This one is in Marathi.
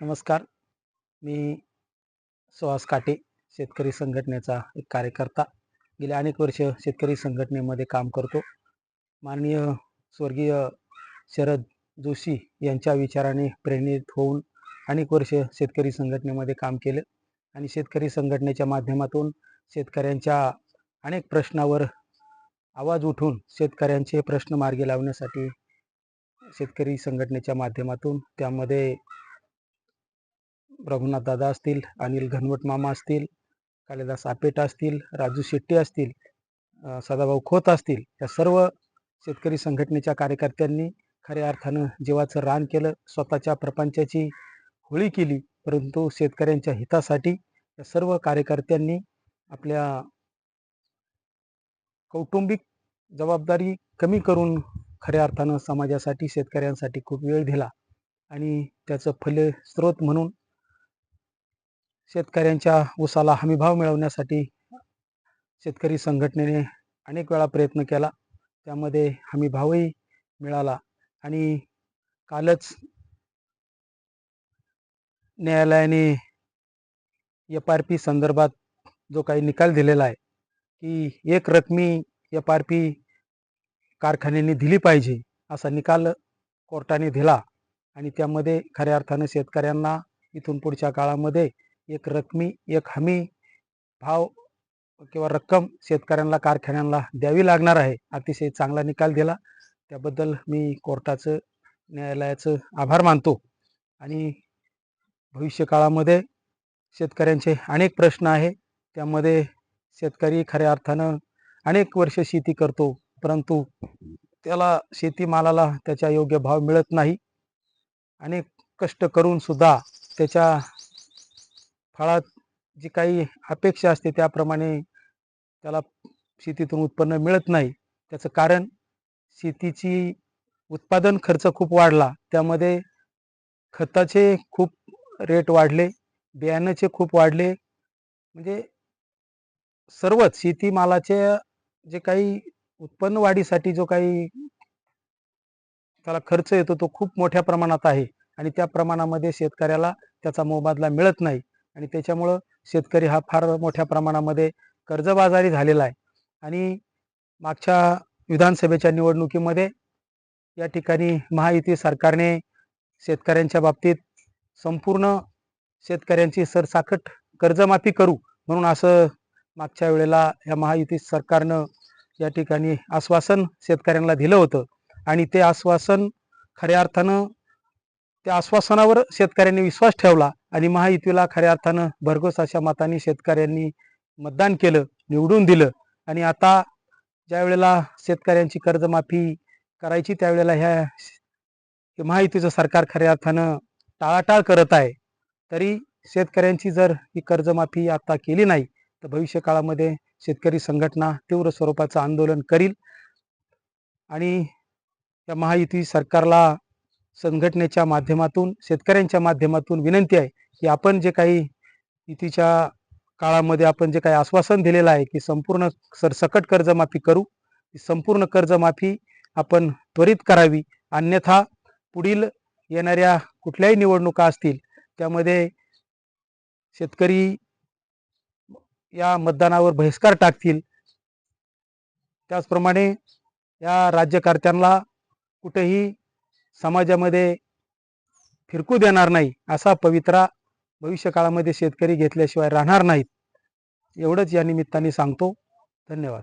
नमस्कार. मी सुहास काटे शेतकरी संघटनेचा एक कार्यकर्ता. गेल्या अनेक वर्ष शेतकरी संघटनेमध्ये काम करतो. माननीय स्वर्गीय शरद जोशी यांच्या विचाराने प्रेरित होऊन अनेक वर्ष शेतकरी संघटनेमध्ये काम केलं आणि शेतकरी संघटनेच्या माध्यमातून शेतकऱ्यांच्या अनेक प्रश्नावर आवाज उठून शेतकऱ्यांचे प्रश्न मार्गी लावण्यासाठी शेतकरी संघटनेच्या माध्यमातून त्यामध्ये रघुनाथ दादा असतील अनिल घनवट मामा असतील कालिदास आपेट असतील राजू शेट्टी असतील सदाभाऊ खोत असतील या सर्व शेतकरी संघटनेच्या कार्यकर्त्यांनी खऱ्या अर्थानं जीवाचं रान केलं स्वतःच्या प्रपंचाची होळी केली परंतु शेतकऱ्यांच्या हितासाठी या सर्व कार्यकर्त्यांनी आपल्या कौटुंबिक जबाबदारी कमी करून खऱ्या अर्थानं समाजासाठी शेतकऱ्यांसाठी खूप वेळ दिला आणि त्याचं फलस्रोत म्हणून शेतकऱ्यांच्या ऊसाला हमीभाव मिळवण्यासाठी शेतकरी संघटनेने अनेक वेळा प्रयत्न केला. त्यामध्ये हमीभावही मिळाला आणि कालच न्यायालयाने एफ आर पी संदर्भात जो काही निकाल दिलेला आहे की एक रकमी एफ आर पी कारखान्यांनी दिली पाहिजे असा निकाल कोर्टाने दिला आणि त्यामध्ये खऱ्या अर्थानं शेतकऱ्यांना इथून पुढच्या काळामध्ये एक रकमी एक हमी भाव किंवा रक्कम शेतकऱ्यांना कारखान्यांना द्यावी लागणार आहे. अतिशय चांगला निकाल दिला. त्याबद्दल मी कोर्टाचं न्यायालयाचं आभार मानतो. आणि भविष्य काळामध्ये शेतकऱ्यांचे अनेक प्रश्न आहे. त्यामध्ये शेतकरी खऱ्या अर्थानं अनेक वर्ष शेती करतो परंतु त्याला शेतीमालाला त्याचा योग्य भाव मिळत नाही. अनेक कष्ट करूनसुद्धा त्याच्या फळात जी काही अपेक्षा असते त्याप्रमाणे त्याला शेतीतून उत्पन्न मिळत नाही. त्याचं कारण शेतीची उत्पादन खर्च खूप वाढला. त्यामध्ये खताचे खूप रेट वाढले बियाण्याचे खूप वाढले. म्हणजे सर्वच शेतीमालाचे जे काही उत्पन्न वाढीसाठी जो काही त्याला खर्च येतो तो खूप मोठ्या प्रमाणात आहे. आणि त्या प्रमाणामध्ये शेतकऱ्याला त्याचा मोबदला मिळत नाही. आणि त्याच्यामुळं शेतकरी हा फार मोठ्या प्रमाणामध्ये कर्जबाजारी झालेला आहे. आणि मागच्या विधानसभेच्या निवडणुकीमध्ये या ठिकाणी महायुती सरकारने शेतकऱ्यांच्या बाबतीत संपूर्ण शेतकऱ्यांची सरसाकट कर्जमाफी करू म्हणून असं मागच्या वेळेला या महायुती सरकारनं या ठिकाणी आश्वासन शेतकऱ्यांना दिलं होतं. आणि ते आश्वासन खऱ्या अर्थानं त्या आश्वासनावर शेतकऱ्यांनी विश्वास ठेवला आणि महायुतीला खऱ्या अर्थानं भरघोस अशा मताने शेतकऱ्यांनी मतदान केलं निवडून दिलं. आणि आता ज्या वेळेला शेतकऱ्यांची कर्जमाफी करायची त्यावेळेला ह्या महायुतीचं सरकार खऱ्या अर्थानं टाळाटाळ करत आहे. तरी शेतकऱ्यांची जर ही कर्जमाफी आता केली नाही तर भविष्य काळामध्ये शेतकरी संघटना तीव्र स्वरूपाचं आंदोलन करील. आणि या महायुती सरकारला संघटनेच्या माध्यमातून शेतकऱ्यांच्या माध्यमातून विनंती आहे की आपण जे काही युतीच्या काळामध्ये आपण जे काही आश्वासन दिलेलं आहे की संपूर्ण सरसकट कर्जमाफी करू संपूर्ण कर्जमाफी आपण त्वरित करावी. अन्यथा पुढील येणाऱ्या कुठल्याही निवडणुका असतील त्यामध्ये शेतकरी या मतदानावर बहिष्कार टाकतील. त्याचप्रमाणे या राज्यकर्त्यांना कुठेही समाजामध्ये फिरकू देणार नाही असा पवित्रा भविष्य काळामध्ये शेतकरी घेतल्याशिवाय राहणार नाहीत. एवढंच या निमित्ताने सांगतो. धन्यवाद.